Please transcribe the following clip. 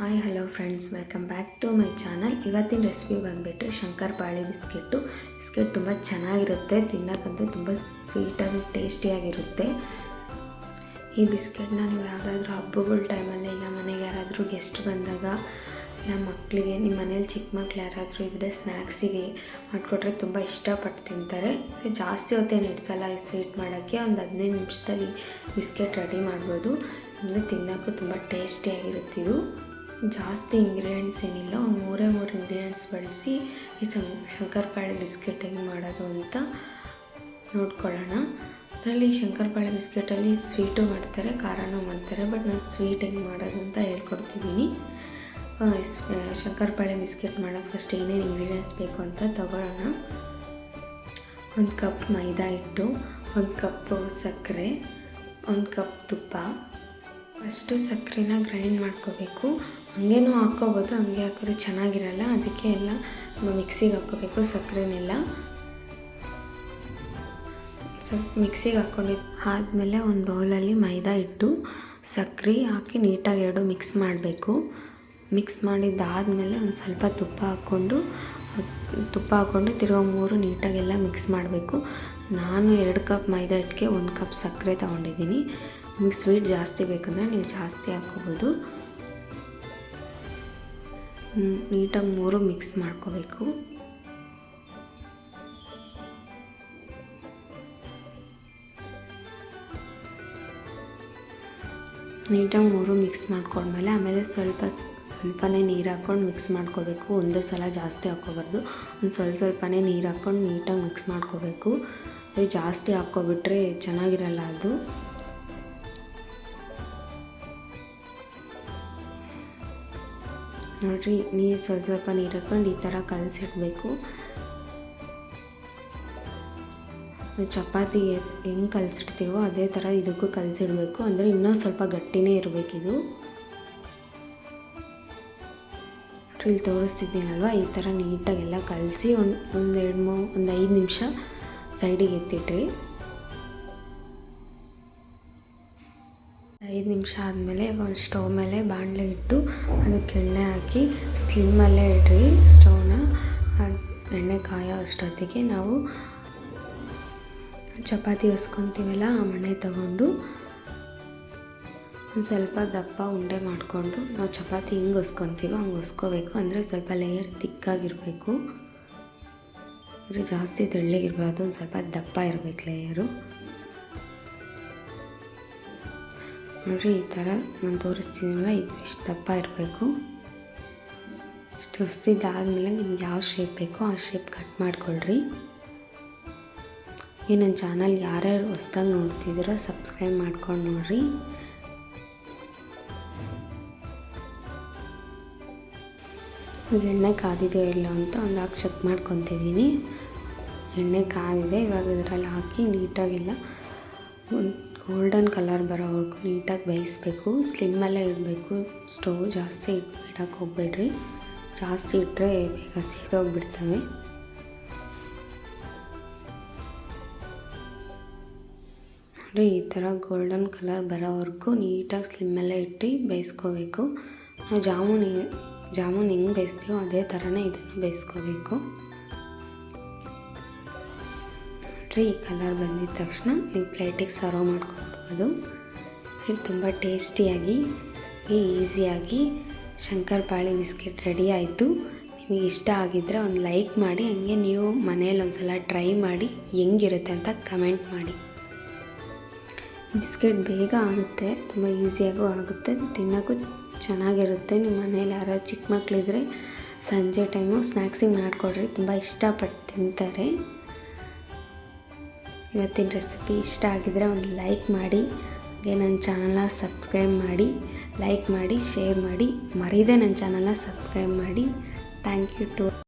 Hi hello friends welcome back to my channel ಇವತ್ತಿನ recipe ಬಂದುಬಿಟ್ಟು ಶಂಕರ್ ಪಾಳಿ biscuit. Biscuit ತುಂಬ ಚೆನ್ನಾಗಿರುತ್ತೆ, ತಿನ್ನೋಕ್ಕಂತೂ ತುಂಬ ಸ್ವೀಟಾಗಿ ಟೇಸ್ಟಿಯಾಗಿರುತ್ತೆ ಈ ಬಿಸ್ಕೆಟ್ನ ನೀವು ಯಾವುದಾದ್ರೂ ಹಬ್ಬಗಳ ಟೈಮಲ್ಲಿ ಇಲ್ಲ, ಮನೆಗೆ ಯಾರಾದರೂ ಗೆಸ್ಟ್ ಬಂದಾಗ, ಇಲ್ಲ ಮಕ್ಕಳಿಗೆ ನಿಮ್ಮ ಮನೇಲಿ ಚಿಕ್ಕ ಮಕ್ಳು ಯಾರಾದರೂ ಇದ್ದರೆ ಸ್ನ್ಯಾಕ್ಸಿಗೆ ಮಾಡಿಕೊಟ್ರೆ ತುಂಬ ಇಷ್ಟಪಟ್ಟು ತಿಂತಾರೆ. ಜಾಸ್ತಿ ಹೊತ್ತೇನು ಇಡ್ಸಲ್ಲ ಈ ಸ್ವೀಟ್ ಮಾಡೋಕ್ಕೆ. ಒಂದು ಹದಿನೈದು ನಿಮಿಷದಲ್ಲಿ ಬಿಸ್ಕೆಟ್ ರೆಡಿ ಮಾಡ್ಬೋದು. ಅಂದರೆ ತಿನ್ನೋಕ್ಕೂ ತುಂಬ ಟೇಸ್ಟಿಯಾಗಿರುತ್ತೆ ಇದು. ಜಾಸ್ತಿ ಇಂಗ್ರೀಡಿಯೆಂಟ್ಸ್ ಏನಿಲ್ಲ, ಒಂದು ಮೂರೇ ಮೂರು ಇಂಗ್ರೀಡಿಯೆಂಟ್ಸ್ ಬಳಸಿ ಈ ಶಂಕರಪಾಳೆ ಬಿಸ್ಕೆಟ್ ಹೆಂಗೆ ಮಾಡೋದು ಅಂತ ನೋಡ್ಕೊಳ್ಳೋಣ. ಅದರಲ್ಲಿ ಶಂಕರಪಾಳೆ ಬಿಸ್ಕೆಟಲ್ಲಿ ಸ್ವೀಟು ಮಾಡ್ತಾರೆ, ಖಾರನೂ ಮಾಡ್ತಾರೆ ಬಟ್ ನಾನು ಸ್ವೀಟ್ ಹೆಂಗೆ ಮಾಡೋದು ಅಂತ ಹೇಳ್ಕೊಡ್ತಿದ್ದೀನಿ. ಶಂಕರಪಾಳೆ ಬಿಸ್ಕೆಟ್ ಮಾಡೋಕ್ಕೆ ಫಸ್ಟ್ ಏನೇನು ಇಂಗ್ರೀಡಿಯೆಂಟ್ಸ್ ಬೇಕು ಅಂತ ತಗೊಳ್ಳೋಣ. ಒಂದು ಕಪ್ ಮೈದಾ ಹಿಟ್ಟು, ಒಂದು ಕಪ್ಪು ಸಕ್ಕರೆ, ಒಂದು ಕಪ್ ತುಪ್ಪ. ಫಸ್ಟು ಸಕ್ಕರೆನ ಗ್ರೈಂಡ್ ಮಾಡ್ಕೋಬೇಕು. ಹಂಗೇನೂ ಹಾಕ್ಕೋಬೋದು, ಹಂಗೆ ಹಾಕಿದ್ರೆ ಚೆನ್ನಾಗಿರಲ್ಲ. ಅದಕ್ಕೆ ಎಲ್ಲ ಮಿಕ್ಸಿಗೆ ಹಾಕ್ಕೋಬೇಕು ಸಕ್ಕರೆನೆಲ್ಲ. ಸೊ ಮಿಕ್ಸಿಗೆ ಹಾಕ್ಕೊಂಡಿದ್ದು ಆದಮೇಲೆ ಒಂದು ಬೌಲಲ್ಲಿ ಮೈದಾ ಇಟ್ಟು ಸಕ್ಕರೆ ಹಾಕಿ ನೀಟಾಗಿ ಎರಡು ಮಿಕ್ಸ್ ಮಾಡಬೇಕು. ಮಿಕ್ಸ್ ಮಾಡಿದ್ದಾದಮೇಲೆ ಒಂದು ಸ್ವಲ್ಪ ತುಪ್ಪ ಹಾಕ್ಕೊಂಡು ತುಪ್ಪ ಹಾಕ್ಕೊಂಡು ತಿರುಗ ಮೂರು ನೀಟಾಗೆಲ್ಲ ಮಿಕ್ಸ್ ಮಾಡಬೇಕು. ನಾನು ಎರಡು ಕಪ್ ಮೈದಾ ಹಿಟ್ಟಿಗೆ ಒಂದು ಕಪ್ ಸಕ್ಕರೆ ತೊಗೊಂಡಿದ್ದೀನಿ. ನಿಮಗೆ ಸ್ವೀಟ್ ಜಾಸ್ತಿ ಬೇಕಂದರೆ ನೀವು ಜಾಸ್ತಿ ಹಾಕ್ಕೋಬೋದು. ನೀಟಾಗಿ ಮೂರು ಮಿಕ್ಸ್ ಮಾಡ್ಕೋಬೇಕು. ನೀಟಾಗಿ ಮೂರು ಮಿಕ್ಸ್ ಮಾಡ್ಕೊಂಡ್ಮೇಲೆ ಆಮೇಲೆ ಸ್ವಲ್ಪ ಸ್ವಲ್ಪನೇ ನೀರು ಹಾಕ್ಕೊಂಡು ಮಿಕ್ಸ್ ಮಾಡ್ಕೋಬೇಕು. ಒಂದೇ ಸಲ ಜಾಸ್ತಿ ಹಾಕ್ಕೋಬಾರ್ದು. ಒಂದು ಸ್ವಲ್ಪ ಸ್ವಲ್ಪನೇ ನೀರು ಹಾಕ್ಕೊಂಡು ನೀಟಾಗಿ ಮಿಕ್ಸ್ ಮಾಡ್ಕೋಬೇಕು. ಜಾಸ್ತಿ ಹಾಕ್ಕೊಬಿಟ್ರೆ ಚೆನ್ನಾಗಿರಲ್ಲ ಅದು. ನೋಡಿರಿ, ನೀರು ಸ್ವಲ್ಪ ಸ್ವಲ್ಪ ನೀರು ಹಾಕ್ಕೊಂಡು ಈ ಥರ ಕಲಸಿಡ್ಬೇಕು. ಚಪಾತಿಗೆ ಹೆಂಗೆ ಕಲಸಿಡ್ತೀವೋ ಅದೇ ಥರ ಇದಕ್ಕೂ ಕಲಸಿಡ್ಬೇಕು. ಅಂದರೆ ಇನ್ನೂ ಸ್ವಲ್ಪ ಗಟ್ಟಿನೇ ಇರಬೇಕಿದು. ಇಲ್ಲಿ ತೋರಿಸ್ತಿದ್ದೀನಲ್ವ? ಈ ಥರ ನೀಟಾಗೆಲ್ಲ ಕಲಸಿ ಒಂದು ಒಂದು ಎರಡು ಮೂ, ಒಂದು ಐದು ನಿಮಿಷ ಸೈಡಿಗೆ ಎತ್ತಿಟ್ರಿ. ಐದು ನಿಮಿಷ ಆದಮೇಲೆ ಒಂದು ಸ್ಟವ್ ಮೇಲೆ ಬಾಣಲೆ ಇಟ್ಟು ಅದಕ್ಕೆ ಎಣ್ಣೆ ಹಾಕಿ ಸ್ಲಿಮ್ಮಲ್ಲೇ ಇಡ್ರಿ ಸ್ಟವ್ನ. ಎಣ್ಣೆ ಕಾಯೋ ಅಷ್ಟೊತ್ತಿಗೆ ನಾವು ಚಪಾತಿ ಹೊಸ್ಕೊತೀವಲ್ಲ ಆ ಮಣೆ ತಗೊಂಡು ಒಂದು ಸ್ವಲ್ಪ ದಪ್ಪ ಉಂಡೆ ಮಾಡಿಕೊಂಡು ನಾವು ಚಪಾತಿ ಹಿಂಗೆ ಹೊಸ್ಕೊತೀವೋ ಹಂಗೆ ಹೊಸ್ಕೋಬೇಕು ಅಂದರೆ ಸ್ವಲ್ಪ ಲೇಯರ್ ತಿಕ್ಕಾಗಿರಬೇಕು ಅಂದರೆ ಜಾಸ್ತಿ ತೆಳ್ಳಗಿರಬಾರ್ದು, ಒಂದು ಸ್ವಲ್ಪ ದಪ್ಪ ಇರಬೇಕು ಲೇಯರು ಅಂದರೆ ಈ ಥರ ನಾನು ತೋರಿಸ್ತೀನಲ್ಲ ಇದು ಇಷ್ಟು ದಪ್ಪ ಇರಬೇಕು. ಇಷ್ಟು ಹೊಸ್ತಿದ್ದಾದಮೇಲೆ ನಿಮ್ಗೆ ಯಾವ ಶೇಪ್ ಬೇಕೋ ಆ ಶೇಪ್ ಕಟ್ ಮಾಡ್ಕೊಳ್ರಿ. ಈ ನನ್ನ ಚಾನಲ್ ಯಾರ್ಯಾರು ಹೊಸ್ದಾಗಿ ನೋಡ್ತಿದ್ದೀರೋ ಸಬ್ಸ್ಕ್ರೈಬ್ ಮಾಡ್ಕೊಂಡು ನೋಡಿರಿ. ಎಣ್ಣೆ ಕಾದಿದೆಯೋ ಇಲ್ಲ ಅಂತ ಒಂದು ಹಾಕಿ ಚೆಕ್ ಮಾಡ್ಕೊತಿದ್ದೀನಿ. ಎಣ್ಣೆ ಕಾದಿದೆ, ಇವಾಗ ಇದರಲ್ಲಿ ಹಾಕಿ ನೀಟಾಗಿಲ್ಲ. ಒಂದು ಗೋಲ್ಡನ್ ಕಲರ್ ಬರೋವರೆಗೂ ನೀಟಾಗಿ ಬೇಯಿಸ್ಬೇಕು. ಸ್ಲಿಮ್ಮಲ್ಲೇ ಇಡಬೇಕು. ಸ್ಟವ್ ಜಾಸ್ತಿ ಇಡಕ್ಕೆ ಹೋಗಬೇಡ್ರಿ. ಜಾಸ್ತಿ ಇಟ್ಟರೆ ಬೇಗ ಸೀದೋಗ್ಬಿಡ್ತವೆ. ನೋಡಿ, ಈ ಥರ ಗೋಲ್ಡನ್ ಕಲರ್ ಬರೋವರೆಗೂ ನೀಟಾಗಿ ಸ್ಲಿಮ್ಮಲ್ಲೇ ಇಟ್ಟು ಬೇಯಿಸ್ಕೋಬೇಕು. ನಾವು ಜಾಮೂನ್ ಜಾಮೂನ್ ಹೆಂಗೆ ಬೇಯಿಸ್ತೀವೋ ಅದೇ ಥರನೇ ಇದನ್ನು ಬೇಯಿಸ್ಕೋಬೇಕು. ನೋಡ್ರಿ, ಈ ಕಲರ್ ಬಂದಿದ ತಕ್ಷಣ ನೀವು ಪ್ಲೇಟಿಗೆ ಸರ್ವ್ ಮಾಡ್ಕೊಬೋದು ಇದು ತುಂಬ ಟೇಸ್ಟಿಯಾಗಿ ಈಸಿಯಾಗಿ ಶಂಕರಪಾಳಿ ಬಿಸ್ಕೆಟ್ ರೆಡಿ ಆಯಿತು. ನಿಮಗೆ ಇಷ್ಟ ಆಗಿದ್ದರೆ ಒಂದು ಲೈಕ್ ಮಾಡಿ, ಹಂಗೆ ನೀವು ಮನೇಲಿ ಒಂದು ಸಲ ಟ್ರೈ ಮಾಡಿ ಹೆಂಗಿರುತ್ತೆ ಅಂತ ಕಮೆಂಟ್ ಮಾಡಿ. ಬಿಸ್ಕೆಟ್ ಬೇಗ ಆಗುತ್ತೆ, ತುಂಬ ಈಸಿಯಾಗೂ ಆಗುತ್ತೆ, ತಿನ್ನೋಕ್ಕೂ ಚೆನ್ನಾಗಿರುತ್ತೆ. ನಿಮ್ಮ ಮನೇಲಿ ಯಾರಾದ್ರು ಚಿಕ್ಕ ಮಕ್ಕಳಿದ್ರೆ ಸಂಜೆ ಟೈಮು ಸ್ನ್ಯಾಕ್ಸಿಗೆ ಮಾಡಿಕೊಡ್ರಿ. ತುಂಬ ಇಷ್ಟಪಟ್ಟು ತಿಂತಾರೆ. ಇವತ್ತಿನ ರೆಸಿಪಿ ಇಷ್ಟ ಆಗಿದರೆ ಒಂದು ಲೈಕ್ ಮಾಡಿ, ಹಾಗೆ ನನ್ನ ಚಾನಲ್ನ ಸಬ್ಸ್ಕ್ರೈಬ್ ಮಾಡಿ, ಲೈಕ್ ಮಾಡಿ, ಶೇರ್ ಮಾಡಿ, ಮರೀದೆ ನನ್ನ ಚಾನಲ್ನ ಸಬ್ಸ್ಕ್ರೈಬ್ ಮಾಡಿ. Thank you to